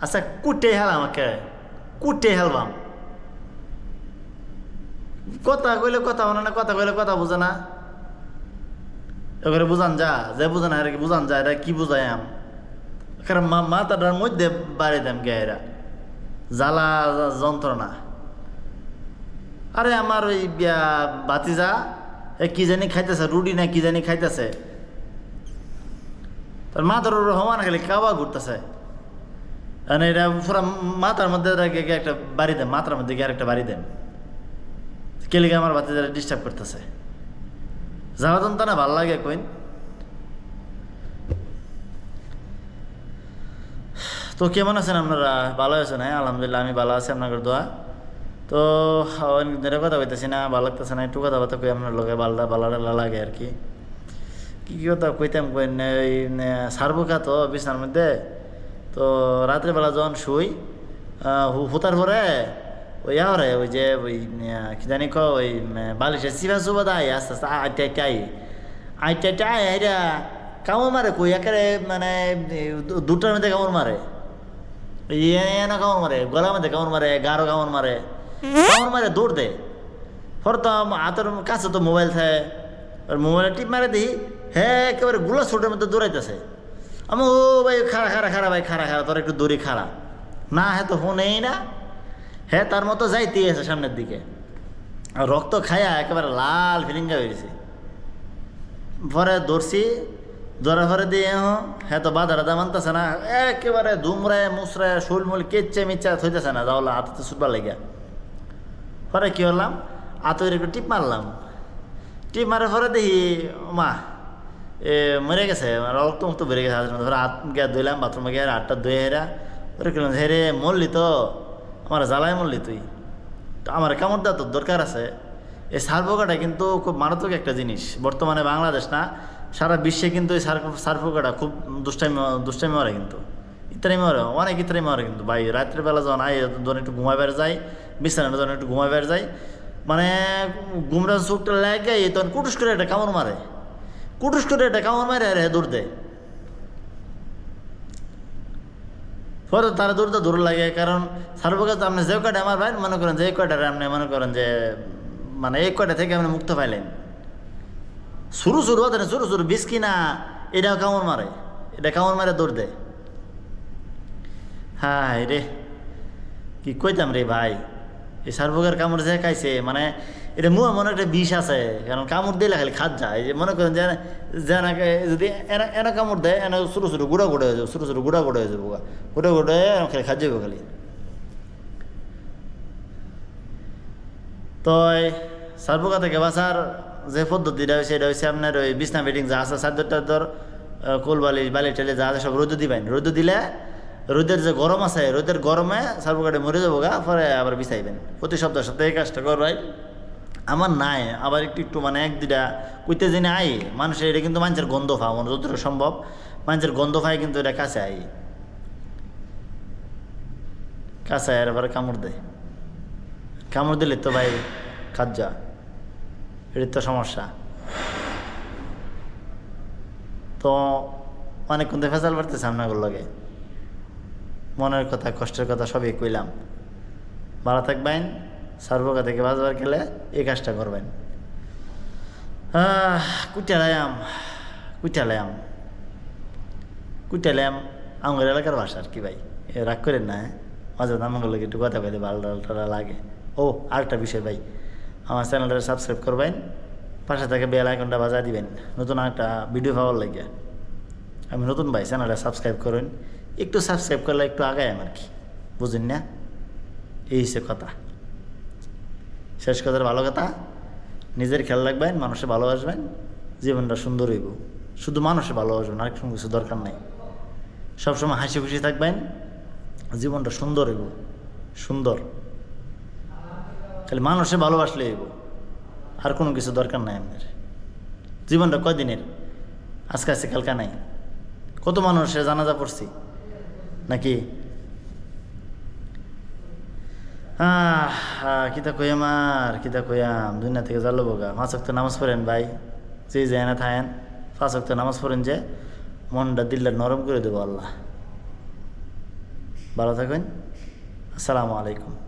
আচ্ছা কুটে হেল আমাকে কুটে হেলবাম কথা কইলে কথা বলে না কথা কইলে কথা বুঝে না এবারে বুঝান যা যে বুঝান আর কি বুঝান যা কি বুঝাই আম কারণ মাথাটার মধ্যে বাড়ি দেম এরা জ্বালা যন্ত্রণা আরে আমার ওই বাতিজা এ কি জানি খাইতেছে রুটি না কি জানি খাইতেছে তার মাথার উপর হমান খালি কাবা ঘুরতেছে মানে এটা পুরা মাথার মধ্যে একটা বাড়ি দেন, মাথার মধ্যে গিয়ে একটা বাড়ি দেন। কেলিকে আমার বাতিজারা ডিস্টার্ব করতেছে। যাওয়া তো না, ভালো লাগে কইন। তো কেমন আছেন আপনারা? ভালো আছেন হ্যাঁ আলহামদুলিল্লাহ, আমি ভালো আছি, আপনাদের দোয়া। তো ধরে কথা কইতেছি না, ভালো লাগতেছে না, একটু কথা বার্তা কই, আপনার লোকে ভালো ভালো লাগে আর কি। কি কথা কইতাম ওই সারবুকা তো বিছনার মধ্যে? তো রাত্রেবেলা যখন শুই হুতার পরে ওই আরে ওই যে ওই কি জানি ক ওই বালিশের চিবা চুবা দাই আস্তে আস্তে আইটা আইটা আই আইটা আইটা আই এটা কামড় মারে কই, একেবারে মানে দুটার মধ্যে কামড় মারে। এনা কামড় মারে, গলার মধ্যে কামড় মারে, গাঢ় কামড় মারে কামড় মারে দৌড় দে। ফর তো হাতের কাছে তো মোবাইল থাকে মোবাইলে টিপ মারে দিই হ্যাঁ একেবারে গুলা ছোটের মধ্যে দৌড়াইতেছে। আমি, ও ভাই খারা খারা খারা ভাই, খাড়া খারা তোর একটু দড়ি খাড়া। না হ্যাঁ তো ফোনেই না। হ্যাঁ তার মতো যাইতেই আছে সামনের দিকে। রক্ত খায়া একেবারে লাল ফিলিঙ্গা হয়েছে পরে দৌড়ছি ধরা ফরে দিয়ে হ্যাঁ তো বাধা রাধা মানতেছে না। একেবারে ধুমরায় মুসরায় শুলমুল কেচ্ছে মিচ্ছা থইতেছে না, যাওয়ালা হাতে ছুটবার লেগে পরে কী হলাম আতর একটু টিপ মারলাম। টিপ মারে পরে দেখি, মা এ মরে গেছে রক্ত মুক্ত বেড়ে গেছে হাতের ধরে হাত গিয়ে ধুইলাম বাথরুমে গিয়ে হাতটা ধুয়ে হেরা ওরে কিলাম হে রে মরলি তো আমার জ্বালায় মরলি তুই তো আমার কামড় দেওয়া তোর দরকার আছে এই সার্ফোকাটা কিন্তু খুব মারাত্মক একটা জিনিস বর্তমানে বাংলাদেশ না সারা বিশ্বে কিন্তু এই সার্ফ সার্ফোকাটা খুব দুষ্টামি দুষ্টামি মারে কিন্তু ইত্যাদি মারে অনেক ইত্যাদি মারে কিন্তু ভাই রাত্রেবেলা যখন আই ধরুন একটু ঘুমাইবার যায় বিছানাটা যখন একটু ঘুমাইবার যায় মানে ঘুমরা চোখটা লাগে তখন কুটুস করে একটা কামড় মারে কুটুস করে একটা কামড় মারে, আর দৌড় দেয় পরে তারা দৌড়তে দূর লাগে, কারণ সার্বকাজ আপনি যে কয়টা আমার ভাই মনে করেন, যে এই কয়টা আপনি মনে করেন যে মানে এই কয়টা থেকে আপনি মুক্ত পাইলেন। শুরু শুরু হতে শুরু শুরু বিষ কিনা এটাও কামড় মারে, এটা কামড় মারে দৌড় দেয় হাই রে, কি কইতাম রে ভাই, এই সার্বকার কামড় যে খাইছে মানে এটা মুয়া মনে একটা বিষ আছে, কারণ কামড় দিলে খালি খাত যায়। যে মনে করেন যে যে যদি এনা এনা কামড় দেয়, এনা ছোটো ছোটো গুঁড়া গুঁড়ো হয়ে যাবে ছোটো ছোটো গুঁড়া গুঁড়ো হয়ে যাব গুঁড়ো গুঁড়ো খালি খাত যাব খালি। তো সার্বকা থেকে বাসার যে পদ্ধতিটা হয়েছে এটা হচ্ছে আপনার ওই বিছনা বেডিং যা আছে সাদ্যটা ধর কোল বালি বালি টেলে যা আছে সব রোদ দিবেন। রোদ দিলে রোদের যে গরম আছে, রোদের গরমে সার্বকাটে মরে যাব গা, পরে আবার বিছাইবেন। প্রতি সপ্তাহ সপ্তাহে এই কাজটা করবাই আমার নাই, আবার একটু একটু মানে এক দুটা কইতে জেনে আই মানুষের এটা কিন্তু মানুষের গন্ধ পাও মানে যতটুকু সম্ভব, মানুষের গন্ধ পাই কিন্তু এটা কাছে আই কাছে আয় আবার কামড় দেয়। কামড় দিলে তো ভাই খাজ্জা এটার তো সমস্যা। তো অনেকক্ষণ তো ফেসাল বাড়তেছে আপনাগুলো লাগে। মনের কথা, কষ্টের কথা সবই কইলাম। ভালো থাকবেন। সার্বকা থেকে বাজবার খেলে এই কাজটা করবেন? কুটালায়াম কুটালায়াম কুটালায়াম আমার এলাকার ভাষা আর কি ভাই। রাগ করেন না হ্যাঁ? মাঝে আমার লোক একটু কথা বলে ভালো টালা লাগে। ও, আরেকটা বিষয় ভাই, আমার চ্যানেলটা সাবস্ক্রাইব করবেন, পাশে থেকে বেল আইকনটা বাজা দিবেন। নতুন একটা ভিডিও পাওয়ার লাগে। আমি নতুন ভাই চ্যানেলটা সাবস্ক্রাইব করুন। একটু সাবস্ক্রাইব করলে একটু আগায় আর কি? বুঝেন না? এই হিসেবে কথা। শেষ কথার ভালো কথা, নিজের খেয়াল রাখবেন, মানুষে ভালোবাসবেন, জীবনটা সুন্দর হইব। শুধু মানুষে ভালোবাসবেন, আর কিছু দরকার নেই। সবসময় হাসি খুশি থাকবেন, জীবনটা সুন্দর হইব, সুন্দর। খালি মানুষে ভালোবাসলে হইব, আর কোনো কিছু দরকার নাই আপনার জীবনটা কয়দিনের? আজকে আজকে কালকা নাই। কত মানুষের জানাজা পড়ছি, নাকি আহ কিতা কইয়াম আর, কিতা কইয়াম? দুনিয়া থেকে জাল বোগা। পাঁচ অক্ত নামাজ পড়েন ভাই। যে যায় না থাকেন। পাঁচ অক্ত নামাজ পড়েন যে মনটা দিলটা নরম করে দেবো আল্লাহ। ভালো থাকুন। আসসালামু আলাইকুম।